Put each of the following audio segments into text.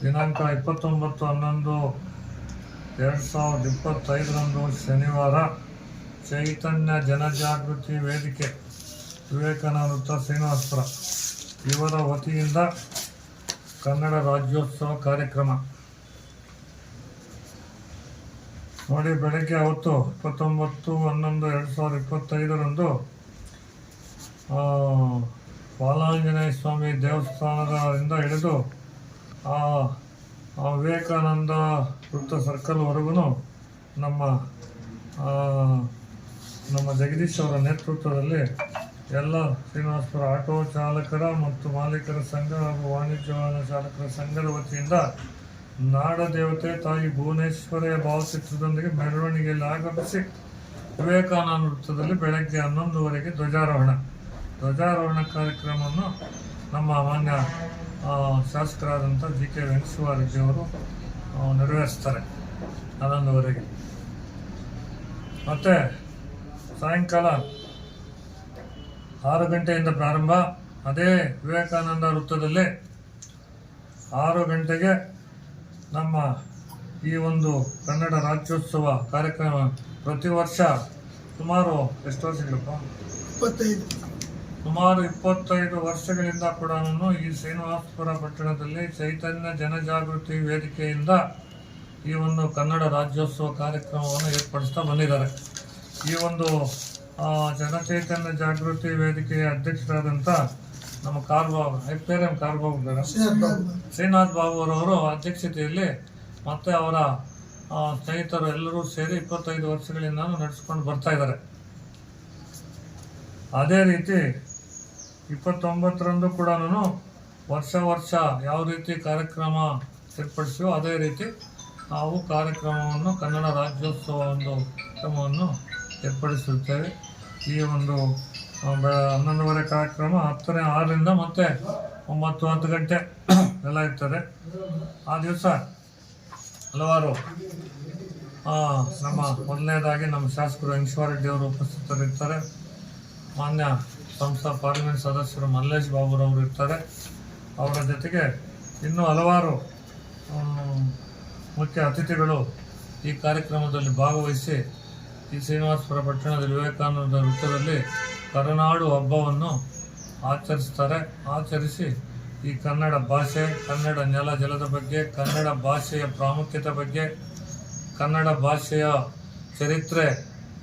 ದಿನಾಂಕ ಇಪ್ಪತ್ತೊಂಬತ್ತು ಹನ್ನೊಂದು, ಎರಡು ಸಾವಿರದ ಇಪ್ಪತ್ತೈದರಂದು ಶನಿವಾರ ಚೈತನ್ಯ ಜನಜಾಗೃತಿ ವೇದಿಕೆ. ವಿವೇಕಾನಂದ ಶ್ರೀನಿವಾಸಪುರ. ಇವರ ವತಿಯಿಂದ ಕನ್ನಡ ರಾಜ್ಯೋತ್ಸವ ಕಾರ್ಯಕ್ರಮ. ನೋಡಿ, ಬೆಳಗ್ಗೆ ಅವತ್ತು ಇಪ್ಪತ್ತೊಂಬತ್ತು ಹನ್ನೊಂದು, ಎರಡು ಸಾವಿರದ ಇಪ್ಪತ್ತೈದರಂದು ಬಾಲಾಂಜನೇಯ ಸ್ವಾಮಿ ದೇವಸ್ಥಾನದಿಂದ ಹಿಡಿದು ಆ ವಿವೇಕಾನಂದ ವೃತ್ತ ಸರ್ಕಲ್ವರೆಗೂ ನಮ್ಮ ಆ, ನಮ್ಮ ಜಗದೀಶ್ ಅವರ ನೇತೃತ್ವದಲ್ಲಿ ಎಲ್ಲ ಶ್ರೀನಿವಾಸಪುರ ಆಟೋ ಚಾಲಕರ ಮತ್ತು ಮಾಲೀಕರ ಸಂಘ ಹಾಗೂ ವಾಣಿಜ್ಯ ವಾಹನ ಚಾಲಕರ ಸಂಘದ ವತಿಯಿಂದ ನಾಡ ದೇವತೆ ತಾಯಿ ಭುವನೇಶ್ವರಿಯ ಭಾವಚಿತ್ರದೊಂದಿಗೆ ಮೆರವಣಿಗೆಯಲ್ಲಿ ಆಗಮಿಸಿ ವಿವೇಕಾನಂದ ವೃತ್ತದಲ್ಲಿ ಬೆಳಗ್ಗೆ ಹನ್ನೊಂದುವರೆಗೆ ಧ್ವಜಾರೋಹಣ. ಧ್ವಜಾರೋಹಣ ಕಾರ್ಯಕ್ರಮವನ್ನು ನಮ್ಮ ಮಾನ್ಯ ಶಾಸಕರಾದಂಥ ಜಿ ಕೆ ಆ, ನೆರವೇರಿಸ್ತಾರೆ ಹನ್ನೊಂದುವರೆಗೆ ಮತ್ತು ಸಾಯಂಕಾಲ ಆರು ಗಂಟೆಯಿಂದ ಪ್ರಾರಂಭ. ಅದೇ ವಿವೇಕಾನಂದ ವೃತ್ತದಲ್ಲಿ ಆರು ಗಂಟೆಗೆ ನಮ್ಮ ಈ ಒಂದು ಕನ್ನಡ ರಾಜ್ಯೋತ್ಸವ ಕಾರ್ಯಕ್ರಮ ಪ್ರತಿ ವರ್ಷ ಸುಮಾರು ಎಷ್ಟು ವರ್ಷಗಳಪ್ಪ ಇಪ್ಪತ್ತೈದು. ಸುಮಾರು ಇಪ್ಪತ್ತೈದು ವರ್ಷಗಳಿಂದ ಕೂಡ ನಾನು ಈ ಶ್ರೀನಿವಾಸಪುರ ಪಟ್ಟಣದಲ್ಲಿ ಚೈತನ್ಯ ಜನಜಾಗೃತಿ ವೇದಿಕೆಯಿಂದ ಈ ಒಂದು ಕನ್ನಡ ರಾಜ್ಯೋತ್ಸವ ಕಾರ್ಯಕ್ರಮವನ್ನು ಏರ್ಪಡಿಸ್ತಾ ಬಂದಿದ್ದಾರೆ ಈ ಒಂದು ಜನಚೈತನ್ಯ ಜಾಗೃತಿ ವೇದಿಕೆಯ ಅಧ್ಯಕ್ಷರಾದಂಥ ನಮ್ಮ ಕಾರ್ಬಾಬು ಎಫ್ ಎಂ ಕಾರ್ಬಾಬು. ಶ್ರೀನಾಥ್ ಬಾಬು ಅವರವರು ಅಧ್ಯಕ್ಷತೆಯಲ್ಲಿ ಮತ್ತೆ ಅವರ ಸ್ನೇಹಿತರು ಎಲ್ಲರೂ ಸೇರಿ ಇಪ್ಪತ್ತೈದು ವರ್ಷಗಳಿಂದ ನಡೆಸ್ಕೊಂಡು ಬರ್ತಾ ಇದ್ದಾರೆ ಅದೇ ರೀತಿ ಇಪ್ಪತ್ತೊಂಬತ್ತರಂದು ಕೂಡ ನಾನು ವರ್ಷ ವರ್ಷ ಯಾವ ರೀತಿ ಕಾರ್ಯಕ್ರಮ ಏರ್ಪಡಿಸಿವೋ ಅದೇ ರೀತಿ ನಾವು ಕಾರ್ಯಕ್ರಮವನ್ನು ಕನ್ನಡ ರಾಜ್ಯೋತ್ಸವ ಒಂದು ಕ್ರಮವನ್ನು ಏರ್ಪಡಿಸುತ್ತೇವೆ. ಈ ಒಂದು ಬೆ- ಹನ್ನೊಂದುವರೆ ಕಾರ್ಯಕ್ರಮ ಹತ್ತನೇ ಆರರಿಂದ ಮತ್ತೆ ಒಂಬತ್ತು, ಹತ್ತು ಗಂಟೆ ಎಲ್ಲ ಇರ್ತದೆ. ಆ ದಿವಸ ಹಲವಾರು ನಮ್ಮ ಮೊದಲನೇದಾಗಿ ನಮ್ಮ ಶಾಸಕರು ಈಶ್ವರ ರೆಡ್ಡಿಯವರು ಉಪಸ್ಥಿತರಿರ್ತಾರೆ. ಮಾನ್ಯ ಸಂಸ್ಥಾ ಪಾರ್ಲಿಮೆಂಟ್ ಸದಸ್ಯರು ಮಲ್ಲೇಶ್ ಬಾಬುರವರು ಇರ್ತಾರೆ. ಅವರ ಜೊತೆಗೆ ಇನ್ನೂ ಹಲವಾರು ಮುಖ್ಯ ಅತಿಥಿಗಳು ಈ ಕಾರ್ಯಕ್ರಮದಲ್ಲಿ ಭಾಗವಹಿಸಿ ಈ ಶ್ರೀನಿವಾಸಪುರ ಪಟ್ಟಣದ ವಿವೇಕಾನಂದ ವೃತ್ತದಲ್ಲಿ ಕರುನಾಡು ಹಬ್ಬವನ್ನು ಆಚರಿಸ್ತಾರೆ. ಆಚರಿಸಿ ಈ ಕನ್ನಡ ಭಾಷೆ, ಕನ್ನಡ ನೆಲ ಜಲದ ಬಗ್ಗೆ, ಕನ್ನಡ ಭಾಷೆಯ ಪ್ರಾಮುಖ್ಯತೆ ಬಗ್ಗೆ, ಕನ್ನಡ ಭಾಷೆಯ ಚರಿತ್ರೆ,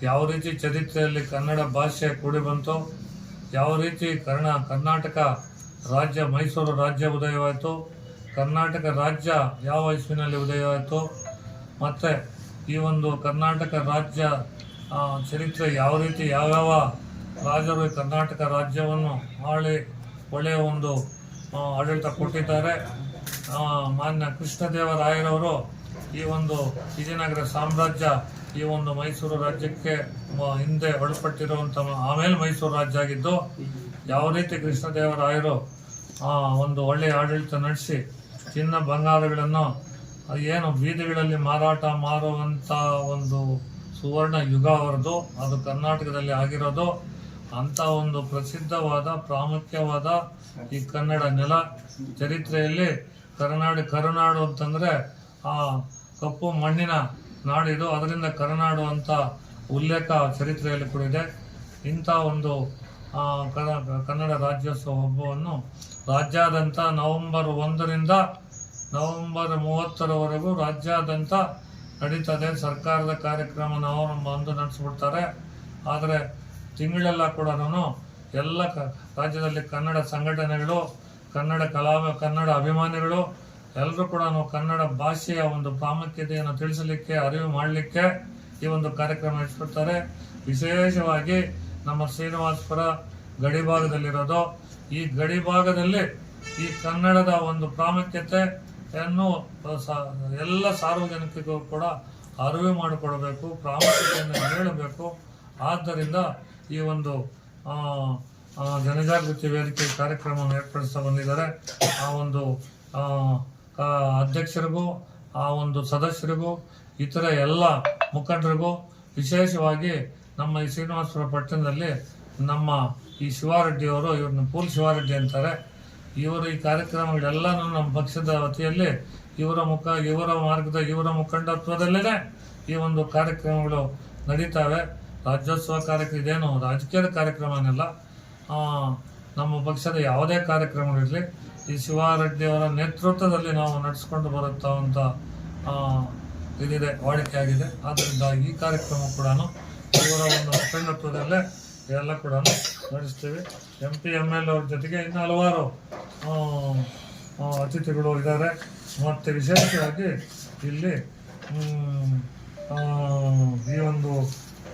ಯಾವ ರೀತಿ ಚರಿತ್ರೆಯಲ್ಲಿ ಕನ್ನಡ ಭಾಷೆ ಕೂಡಿ ಬಂತು ಯಾವ ರೀತಿ ಕರ್ಣ ಕರ್ನಾಟಕ ರಾಜ್ಯ ಮೈಸೂರು ರಾಜ್ಯ ಉದಯವಾಯಿತು? ಕರ್ನಾಟಕ ರಾಜ್ಯ ಯಾವ ವಯಸ್ಸಿನಲ್ಲಿ ಉದಯವಾಯಿತು? ಮತ್ತು ಈ ಒಂದು ಕರ್ನಾಟಕ ರಾಜ್ಯ ಚರಿತ್ರೆ ಯಾವ ರೀತಿ, ಯಾವ್ಯಾವ ರಾಜರು ಕರ್ನಾಟಕ ರಾಜ್ಯವನ್ನು ಆಳಿ ಒಳ್ಳೆಯ ಒಂದು ಆಡಳಿತ ಕೊಟ್ಟಿದ್ದಾರೆ? ಮಾನ್ಯ ಕೃಷ್ಣದೇವರಾಯರವರು ಈ ಒಂದು ವಿಜಯನಗರ ಸಾಮ್ರಾಜ್ಯ ಈ ಒಂದು ಮೈಸೂರು ರಾಜ್ಯಕ್ಕೆ ಹಿಂದೆ ಒಳಪಟ್ಟಿರುವಂಥ ಆಮೇಲೆ ಮೈಸೂರು ರಾಜ್ಯ ಆಗಿದ್ದು ಯಾವ ರೀತಿ ಕೃಷ್ಣದೇವರಾಯರು ಆ, ಒಂದು ಒಳ್ಳೆಯ ಆಡಳಿತ ನಡೆಸಿ ಚಿನ್ನ ಬಂಗಾರಗಳನ್ನು ಏನು ಬೀದಿಗಳಲ್ಲಿ ಮಾರಾಟ ಮಾರುವಂಥ ಒಂದು ಸುವರ್ಣ ಯುಗ ಅವರದು ಅದು ಕರ್ನಾಟಕದಲ್ಲಿ ಆಗಿರೋದು. ಅಂಥ ಒಂದು ಪ್ರಸಿದ್ಧವಾದ ಪ್ರಾಮುಖ್ಯವಾದ ಈ ಕನ್ನಡ ನೆಲ ಚರಿತ್ರೆಯಲ್ಲಿ ಕರುನಾಡು ಕರುನಾಡು ಅಂತಂದರೆ ಆ ಕಪ್ಪು ಮಣ್ಣಿನ ನಾಡಿದು, ಅದರಿಂದ ಕರುನಾಡು ಅಂತ ಉಲ್ಲೇಖ ಚರಿತ್ರೆಯಲ್ಲಿ ಕೂಡ ಇದೆ. ಇಂಥ ಒಂದು ಕನ್ನಡ ರಾಜ್ಯೋತ್ಸವ ಹಬ್ಬವನ್ನು ರಾಜ್ಯಾದ್ಯಂತ ನವೆಂಬರ್ ಒಂದರಿಂದ ನವೆಂಬರ್ ಮೂವತ್ತರವರೆಗೂ ರಾಜ್ಯಾದ್ಯಂತ ನಡೀತದೆ. ಸರ್ಕಾರದ ಕಾರ್ಯಕ್ರಮ ನವೆಂಬರ್ ಒಂದು ನಡೆಸ್ಬಿಡ್ತಾರೆ. ಆದರೆ ತಿಂಗಳೆಲ್ಲ ಕೂಡ ನಾನು ಎಲ್ಲ ರಾಜ್ಯದಲ್ಲಿ ಕನ್ನಡ ಸಂಘಟನೆಗಳು, ಕನ್ನಡ ಕಲಾ ಕನ್ನಡ ಅಭಿಮಾನಿಗಳು ಎಲ್ಲರೂ ಕೂಡ ನಾವು ಕನ್ನಡ ಭಾಷೆಯ ಒಂದು ಪ್ರಾಮುಖ್ಯತೆಯನ್ನು ತಿಳಿಸಲಿಕ್ಕೆ, ಅರಿವು ಮಾಡಲಿಕ್ಕೆ ಈ ಒಂದು ಕಾರ್ಯಕ್ರಮ ನಡೆಸ್ಬಿಡ್ತಾರೆ ವಿಶೇಷವಾಗಿ ನಮ್ಮ ಶ್ರೀನಿವಾಸಪುರ ಗಡಿ ಭಾಗದಲ್ಲಿರೋದು. ಈ ಗಡಿ ಭಾಗದಲ್ಲಿ ಈ ಕನ್ನಡದ ಒಂದು ಪ್ರಾಮುಖ್ಯತೆಯನ್ನು ಎಲ್ಲ ಸಾರ್ವಜನಿಕರಿಗೂ ಕೂಡ ಅರಿವು ಮಾಡಿಕೊಡಬೇಕು, ಪ್ರಾಮುಖ್ಯತೆಯನ್ನು ಹೇಳಬೇಕು. ಆದ್ದರಿಂದ ಈ ಒಂದು ಜನಜಾಗೃತಿ ವೇದಿಕೆ ಕಾರ್ಯಕ್ರಮವನ್ನು ಏರ್ಪಡಿಸ್ತಾ ಬಂದಿದ್ದಾರೆ. ಆ ಒಂದು ಅಧ್ಯಕ್ಷರಿಗೂ, ಆ ಒಂದು ಸದಸ್ಯರಿಗೂ, ಇತರ ಎಲ್ಲ ಮುಖಂಡರಿಗೂ ವಿಶೇಷವಾಗಿ ನಮ್ಮ ಈ ಶ್ರೀನಿವಾಸಪುರ ಪಟ್ಟಣದಲ್ಲಿ ನಮ್ಮ ಈ ಶಿವಾರೆಡ್ಡಿಯವರು ಇವ್ರನ್ನ ಪೂಲ್ ಶಿವಾರೆಡ್ಡಿ ಅಂತಾರೆ. ಇವರು ಈ ಕಾರ್ಯಕ್ರಮಗಳೆಲ್ಲನೂ ನಮ್ಮ ಪಕ್ಷದ ವತಿಯಲ್ಲಿ ಇವರ ಮುಖ, ಇವರ ಮಾರ್ಗದ, ಇವರ ಮುಖಂಡತ್ವದಲ್ಲೇ ಈ ಒಂದು ಕಾರ್ಯಕ್ರಮಗಳು ನಡೀತಾವೆ. ರಾಜ್ಯೋತ್ಸವ ಕಾರ್ಯಕ್ರಮ ಇದೇನು ರಾಜಕೀಯದ ಕಾರ್ಯಕ್ರಮನೆಲ್ಲ ನಮ್ಮ ಪಕ್ಷದ ಯಾವುದೇ ಕಾರ್ಯಕ್ರಮಗಳಿರಲಿ ಈ ಶಿವಾರೆಡ್ಡಿಯವರ ನೇತೃತ್ವದಲ್ಲಿ ನಾವು ನಡೆಸ್ಕೊಂಡು ಬರುತ್ತಾ ಅಂತ ಇದಿದೆ ವಾಡಿಕೆ ಆಗಿದೆ ಆದ್ದರಿಂದ ಈ ಕಾರ್ಯಕ್ರಮ ಕೂಡ ಇವರ ಒಂದು ಮುಖಂಡತ್ವದಲ್ಲೇ ಎಲ್ಲ ಕೂಡ ನಡೆಸ್ತೀವಿ. ಎಂ ಪಿ ಎಂ ಎಲ್ ಅವ್ರ ಜೊತೆಗೆ ಇನ್ನು ಹಲವಾರು ಅತಿಥಿಗಳು ಇದ್ದಾರೆ. ಮತ್ತು ವಿಶೇಷವಾಗಿ ಇಲ್ಲಿ ಈ ಒಂದು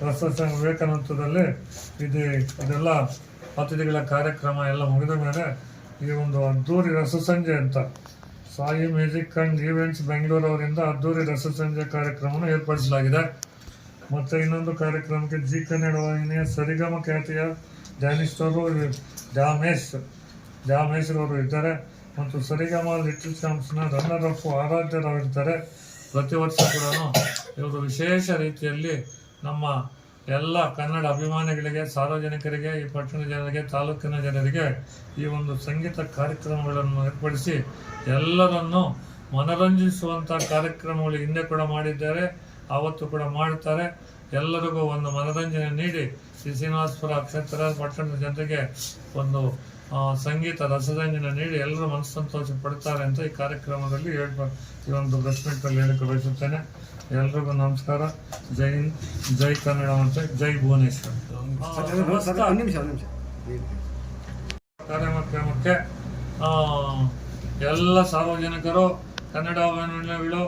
ರಸಸಂಘ ವಿವೇಕಾನಂದದಲ್ಲಿ ಇದು, ಇದೆಲ್ಲ ಅತಿಥಿಗಳ ಕಾರ್ಯಕ್ರಮ ಎಲ್ಲ ಮುಗಿದ ಮೇಲೆ ಈ ಒಂದು ಅದ್ದೂರಿ ರಸಸಂಜೆ ಅಂತ. Sai music and events Bengaluru ಅವರಿಂದ ಅದ್ದೂರಿ ರಸಸಂಜೆ ಕಾರ್ಯಕ್ರಮವನ್ನು ಏರ್ಪಡಿಸಲಾಗಿದೆ. ಮತ್ತು ಇನ್ನೊಂದು ಕಾರ್ಯಕ್ರಮಕ್ಕೆ ಜಿ ಕನ್ನಡ ವಾಹಿನಿಯ ಸರಿಗಮ ಖ್ಯಾತಿಯ ಡ್ಯಾನಿಸ್ಟರು ಡ್ಯಾಮೇಶ್ ಡ್ಯಾಮೇಶ್ರವರು ಇದ್ದಾರೆ. ಮತ್ತು ಸರಿಗಮ ಲಿಟಲ್ ಚಾಂಪ್ಸ್ನ ರನ್ನರ್ ಅಪ್ ಆರಾಧ್ಯರವರು ಇರ್ತಾರೆ ಪ್ರತಿ ವರ್ಷ ಕೂಡ ಇವರು ವಿಶೇಷ ರೀತಿಯಲ್ಲಿ ನಮ್ಮ ಎಲ್ಲ ಕನ್ನಡ ಅಭಿಮಾನಿಗಳಿಗೆ, ಸಾರ್ವಜನಿಕರಿಗೆ, ಈ ಪಟ್ಟಣ ಜನರಿಗೆ, ತಾಲೂಕಿನ ಜನರಿಗೆ ಈ ಒಂದು ಸಂಗೀತ ಕಾರ್ಯಕ್ರಮಗಳನ್ನು ಏರ್ಪಡಿಸಿ ಎಲ್ಲರನ್ನು ಮನರಂಜಿಸುವಂಥ ಕಾರ್ಯಕ್ರಮಗಳು ಹಿಂದೆ ಕೂಡ ಮಾಡಿದ್ದಾರೆ, ಆವತ್ತು ಕೂಡ ಮಾಡುತ್ತಾರೆ ಎಲ್ಲರಿಗೂ ಒಂದು ಮನರಂಜನೆ ನೀಡಿ ಶ್ರೀ ಶ್ರೀನಿವಾಸಪುರ ಕ್ಷೇತ್ರ ಪಟ್ಟಣದ ಜನರಿಗೆ ಒಂದು ಸಂಗೀತ ರಸರಂಜನ ನೀಡಿ ಎಲ್ಲರೂ ಮನಸ್ಸು ಸಂತೋಷ ಪಡ್ತಾರೆ ಅಂತ ಈ ಕಾರ್ಯಕ್ರಮದಲ್ಲಿ ಹೇಳ್ಬ ಈ ಒಂದು ಪ್ರೆಸ್ ಅಲ್ಲಿ ಹೇಳಕ್ಕೆ ಬಯಸುತ್ತೇನೆ. ಎಲ್ರಿಗೂ ನಮಸ್ಕಾರ. ಜೈ ಹಿಂದ್ ಜೈ ಕನ್ನಡ ಅಂತ ಜೈ ಭುವನೇಶ್ವರ್. ಕಾರ್ಯಕ್ರಮಕ್ಕೆ ಆ, ಎಲ್ಲ ಸಾರ್ವಜನಿಕರು ಕನ್ನಡ ಅಭಿಮಾನಿಗಳು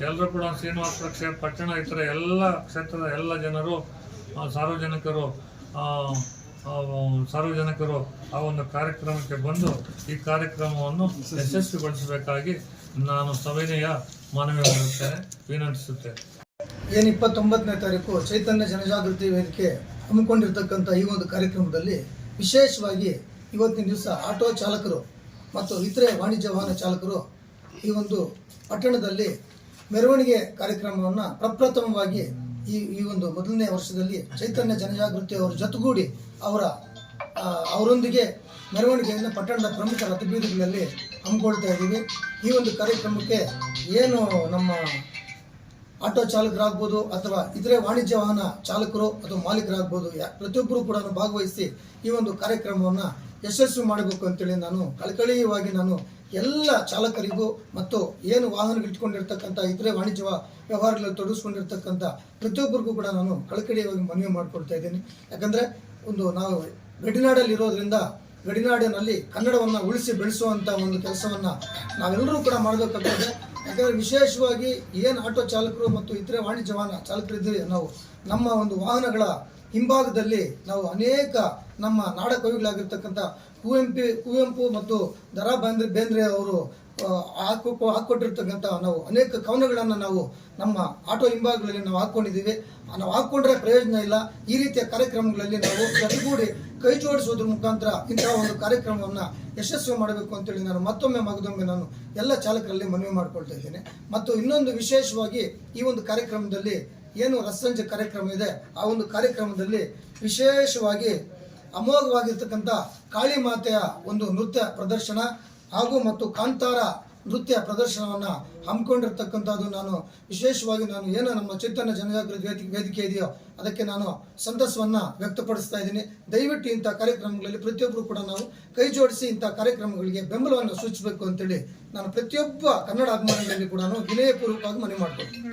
ಎಲ್ಲರೂ ಕೂಡ ಶ್ರೀನಿವಾಸ ಕ್ಷೇತ್ರ ಪಟ್ಟಣ ಇತರ ಎಲ್ಲ ಕ್ಷೇತ್ರದ ಎಲ್ಲ ಜನರು ಸಾರ್ವಜನಿಕರು ಸಾರ್ವಜನಿಕರು ಆ ಒಂದು ಕಾರ್ಯಕ್ರಮಕ್ಕೆ ಬಂದು ಈ ಕಾರ್ಯಕ್ರಮವನ್ನು ಯಶಸ್ವಿಗೊಳಿಸಬೇಕಾಗಿ ನಾನು ಸವಿನಯ ಮನವಿ ಮಾಡುತ್ತೇನೆ, ವಿನಂತಿಸುತ್ತೇನೆ. ಏನು ಇಪ್ಪತ್ತೊಂಬತ್ತನೇ ತಾರೀಕು ಚೈತನ್ಯ ಜನಜಾಗೃತಿ ವೇದಿಕೆ ಹಮ್ಮಿಕೊಂಡಿರ್ತಕ್ಕಂಥ ಈ ಒಂದು ಕಾರ್ಯಕ್ರಮದಲ್ಲಿ ವಿಶೇಷವಾಗಿ ಇವತ್ತಿನ ದಿವಸ ಆಟೋ ಚಾಲಕರು ಮತ್ತು ಇತರೆ ವಾಣಿಜ್ಯ ವಾಹನ ಚಾಲಕರು ಈ ಒಂದು ಪಟ್ಟಣದಲ್ಲಿ ಮೆರವಣಿಗೆ ಕಾರ್ಯಕ್ರಮವನ್ನು ಪ್ರಪ್ರಥಮವಾಗಿ ಈ ಈ ಒಂದು ಮೊದಲನೇ ವರ್ಷದಲ್ಲಿ ಚೈತನ್ಯ ಜನಜಾಗೃತಿ ಅವರ ಜೊತೆಗೂಡಿ ಅವರ ಅವರೊಂದಿಗೆ ಮೆರವಣಿಗೆಯನ್ನು ಪಟ್ಟಣದ ಪ್ರಮುಖ ರಥಬೀದಿಗಳಲ್ಲಿ ಹಮ್ಮಿಕೊಳ್ತಾ ಇದ್ದೀವಿ. ಈ ಒಂದು ಕಾರ್ಯಕ್ರಮಕ್ಕೆ ಏನು ನಮ್ಮ ಆಟೋ ಚಾಲಕರಾಗ್ಬೋದು ಅಥವಾ ಇತರೆ ವಾಣಿಜ್ಯ ವಾಹನ ಚಾಲಕರು ಅಥವಾ ಮಾಲೀಕರಾಗ್ಬೋದು ಪ್ರತಿಯೊಬ್ಬರು ಕೂಡ ಭಾಗವಹಿಸಿ ಈ ಒಂದು ಕಾರ್ಯಕ್ರಮವನ್ನು ಯಶಸ್ವಿ ಮಾಡಬೇಕು ಅಂತೇಳಿ ನಾನು ಕಳಕಳಿಯವಾಗಿ ನಾನು ಎಲ್ಲ ಚಾಲಕರಿಗೂ ಮತ್ತು ಏನು ವಾಹನಗಳು ಇಟ್ಕೊಂಡಿರ್ತಕ್ಕಂಥ ಇತರೆ ವಾಣಿಜ್ಯ ವ್ಯವಹಾರಗಳಲ್ಲಿ ತೊಡಗಿಸ್ಕೊಂಡಿರ್ತಕ್ಕಂಥ ಪ್ರತಿಯೊಬ್ಬರಿಗೂ ಕೂಡ ನಾನು ಕಳಕಳಿಯವಾಗಿ ಮನವಿ ಮಾಡಿಕೊಡ್ತಾ ಇದ್ದೀನಿ. ಯಾಕಂದರೆ ಒಂದು ನಾವು ಗಡಿನಾಡಲ್ಲಿ ಇರೋದ್ರಿಂದ ಗಡಿನಾಡಿನಲ್ಲಿ ಕನ್ನಡವನ್ನು ಉಳಿಸಿ ಬೆಳೆಸುವಂಥ ಒಂದು ಕೆಲಸವನ್ನು ನಾವೆಲ್ಲರೂ ಕೂಡ ಮಾಡಬೇಕಾಗ್ತದೆ ಯಾಕಂದರೆ ವಿಶೇಷವಾಗಿ ಏನು ಆಟೋ ಚಾಲಕರು ಮತ್ತು ಇತರೆ ವಾಣಿಜ್ಯ ವಾಹನ ಚಾಲಕರಿದ್ದೀವಿ ನಾವು ನಮ್ಮ ಒಂದು ವಾಹನಗಳ ಹಿಂಭಾಗದಲ್ಲಿ ನಾವು ಅನೇಕ ನಮ್ಮ ನಾಡ ಕವಿಗಳಾಗಿರ್ತಕ್ಕಂಥ ಕುವೆಂಪು ಕುವೆಂಪು ಮತ್ತು ದರಾ ಬೇಂದ್ರೆ ಬೇಂದ್ರೆ ಅವರು ಹಾಕು ಹಾಕೊ ಹಾಕ್ಕೊಟ್ಟಿರ್ತಕ್ಕಂಥ ನಾವು ಅನೇಕ ಕವನಗಳನ್ನು ನಾವು ನಮ್ಮ ಆಟೋ ಹಿಂಭಾಗಗಳಲ್ಲಿ ನಾವು ಹಾಕ್ಕೊಂಡಿದ್ದೀವಿ ನಾವು ಹಾಕ್ಕೊಂಡ್ರೆ ಪ್ರಯೋಜನ ಇಲ್ಲ. ಈ ರೀತಿಯ ಕಾರ್ಯಕ್ರಮಗಳಲ್ಲಿ ನಾವು ಜೊತೆಗೂಡಿ ಕೈ ಜೋಡಿಸೋದ್ರ ಮುಖಾಂತರ ಇಂತಹ ಒಂದು ಕಾರ್ಯಕ್ರಮವನ್ನು ಯಶಸ್ವಿ ಮಾಡಬೇಕು ಅಂತೇಳಿ ನಾನು ಮತ್ತೊಮ್ಮೆ ಮಗದೊಮ್ಮೆ ನಾನು ಎಲ್ಲ ಚಾಲಕರಲ್ಲಿ ಮನವಿ ಮಾಡಿಕೊಳ್ತಾ ಇದ್ದೇನೆ. ಮತ್ತು ಇನ್ನೊಂದು ವಿಶೇಷವಾಗಿ ಈ ಒಂದು ಕಾರ್ಯಕ್ರಮದಲ್ಲಿ ಏನು ರಸಂಜೆ ಕಾರ್ಯಕ್ರಮ ಇದೆ, ಆ ಒಂದು ಕಾರ್ಯಕ್ರಮದಲ್ಲಿ ವಿಶೇಷವಾಗಿ ಅಮೋಘವಾಗಿರ್ತಕ್ಕಂಥ ಕಾಳಿ ಮಾತೆಯ ಒಂದು ನೃತ್ಯ ಪ್ರದರ್ಶನ ಹಾಗೂ ಮತ್ತು ಕಾಂತಾರ ನೃತ್ಯ ಪ್ರದರ್ಶನವನ್ನು ಹಮ್ಮಿಕೊಂಡಿರ್ತಕ್ಕಂಥದ್ದು ನಾನು. ವಿಶೇಷವಾಗಿ ನಾನು ಏನು ನಮ್ಮ ಚೈತನ್ಯ ಜನಜಾಗೃತಿ ವೇದಿಕೆ ಇದೆಯೋ ಅದಕ್ಕೆ ನಾನು ಸಂತಸವನ್ನು ವ್ಯಕ್ತಪಡಿಸ್ತಾ ಇದ್ದೀನಿ. ದಯವಿಟ್ಟು ಇಂಥ ಕಾರ್ಯಕ್ರಮಗಳಲ್ಲಿ ಪ್ರತಿಯೊಬ್ಬರು ಕೂಡ ನಾವು ಕೈ ಜೋಡಿಸಿ ಇಂಥ ಕಾರ್ಯಕ್ರಮಗಳಿಗೆ ಬೆಂಬಲವನ್ನು ಸೂಚಿಸಬೇಕು ಅಂತೇಳಿ ನಾನು ಪ್ರತಿಯೊಬ್ಬ ಕನ್ನಡ ಅಭಿಮಾನಿಗಳಲ್ಲಿ ಕೂಡ ವಿನಯಪೂರ್ವಕವಾಗಿ ಮನವಿ ಮಾಡ್ಕೊಳ್ತೀನಿ.